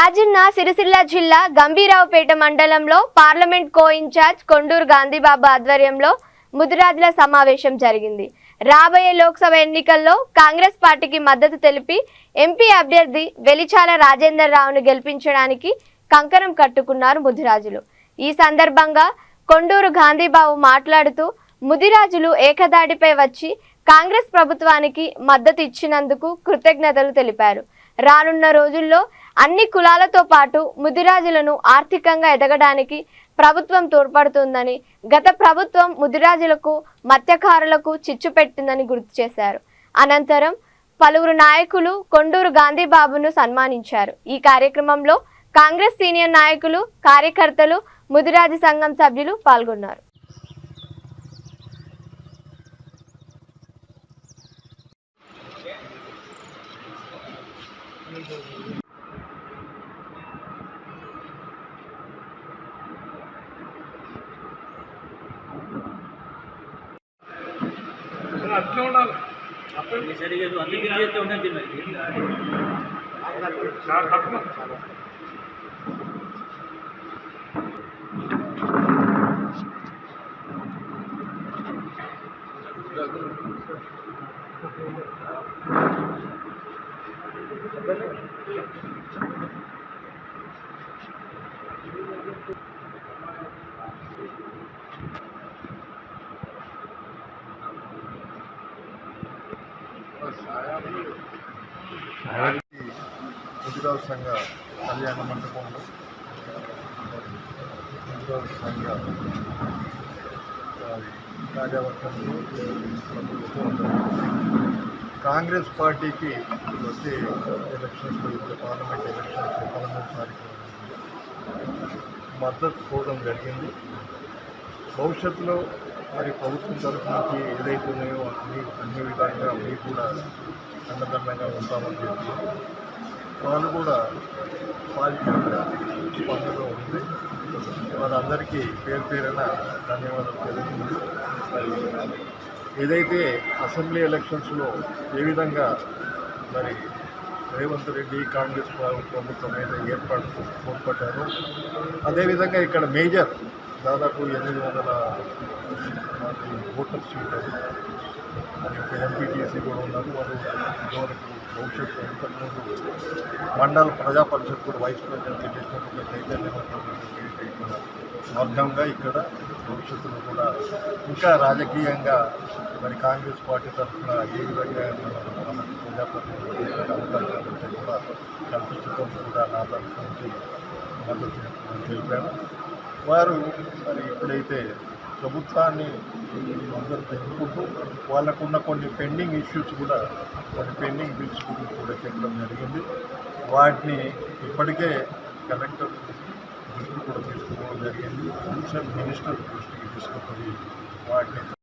రాజన్న సిరిసిల్ల జిల్లా గంభీరావుపేట మండలంలో parliament co incharge Konduru Gandhibabu ఆధ్వర్యంలో ముదిరాజుల సమావేశం జరిగింది. రాబోయే లోక్సభ ఎన్నికల్లో కాంగ్రెస్ పార్టీకి మద్దతు తెలిపి ఎంపీ అభ్యర్థి వెలిచాల రాజేందర్ రావును గెలిపించడానికి కంకణం కట్టుకున్నారు ముదిరాజులు. ఈ సందర్భంగా కొండూరు గాంధీబాబు మాట్లాడుతూ ముదిరాజులు ఏకదాడిపై వచ్చి కాంగ్రెస్ ప్రభుత్వానికి మద్దతు ఇచ్చినందుకు కృతజ్ఞతలు తెలిపారు. రానున్న రోజుల్లో అన్ని కులాలతో పాటు ముదిరాజులను ఆర్థికంగా ఎదగడానికి ప్రభుత్వం తోడ్పడుతుందని గత ప్రభుత్వం ముదిరాజులకు మత్స్యకారులకు చిచ్చు పెట్టిందని గుర్తు చేశారు. అనంతరం పలువురు నాయకులు కొండూరు గాంధీబాబును సన్మానించారు. ఈ కార్యక్రమంలో కాంగ్రెస్ సీనియర్ నాయకులు కార్యకర్తలు ముదిరాజు సంఘం సభ్యులు పాల్గొన్నారు. అట్లా ఉండాలి ఇది సరిగా అందుకే చేస్తే ఉన్నది మరి చాలా తక్కువ ముదిరాజు సంఘ కళ్యాణ మండపంలో ముదిరాజు సంఘ వారి కార్యవర్గంలో కాంగ్రెస్ పార్టీకి వచ్చే ఎలక్షన్స్ పార్లమెంట్ ఎలక్షన్స్ పదమూడు తారీఖు మద్దతు కోవడం జరిగింది. భవిష్యత్తులో మరి ప్రభుత్వం తరఫు నుంచి ఏదైతే ఉన్నాయో అన్ని అన్ని విధంగా మీకు కూడా అన్నదండంగా ఉంటామని చెప్పి వాళ్ళు కూడా పాజిటివ్గా స్పందన ఉంది. వారందరికీ పేరు పేరైన ధన్యవాదాలు తెలుస్తుంది మరి ఏదైతే అసెంబ్లీ ఎలక్షన్స్లో ఏ విధంగా మరి రేవంత్ రెడ్డి కాంగ్రెస్ ప్రభుత్వం అయితే ఏర్పాటు తోడ్పడ్డారు అదేవిధంగా ఇక్కడ మేజర్ దాదాపు ఎనిమిది వందల ఓటర్స్ ఓటర్ సీట్ మరి ఎంపీటీసీ కూడా ఉన్నారు వారు ఇదివరకు భవిష్యత్తు ఇంతకుముందు మండల ప్రజా పరిషత్ కూడా వైస్ ప్రెసిడెంట్ చేసినప్పుడు చైతన్యవంతమైనటువంటి వర్గంగా ఇక్కడ భవిష్యత్తులో కూడా ఇంకా రాజకీయంగా మరి కాంగ్రెస్ పార్టీ తరఫున ఏ విధంగా మనకు ప్రజాప్రతినిధులు కూడా కల్పించడం కూడా నా తరఫు నుంచి మద్దతు తెలిపాను. వారు మరి ఎప్పుడైతే ప్రభుత్వాన్ని అందరూ పెట్టుకుంటూ వాళ్ళకున్న కొన్ని పెండింగ్ ఇష్యూస్ కూడా కొన్ని పెండింగ్ బిల్స్ గురించి కూడా చెప్పడం జరిగింది. వాటిని ఇప్పటికే కలెక్టర్ దృష్టి కూడా తీసుకోవడం జరిగింది. కన్సర్న్ మినిస్టర్ దృష్టికి తీసుకుపోయి వాటిని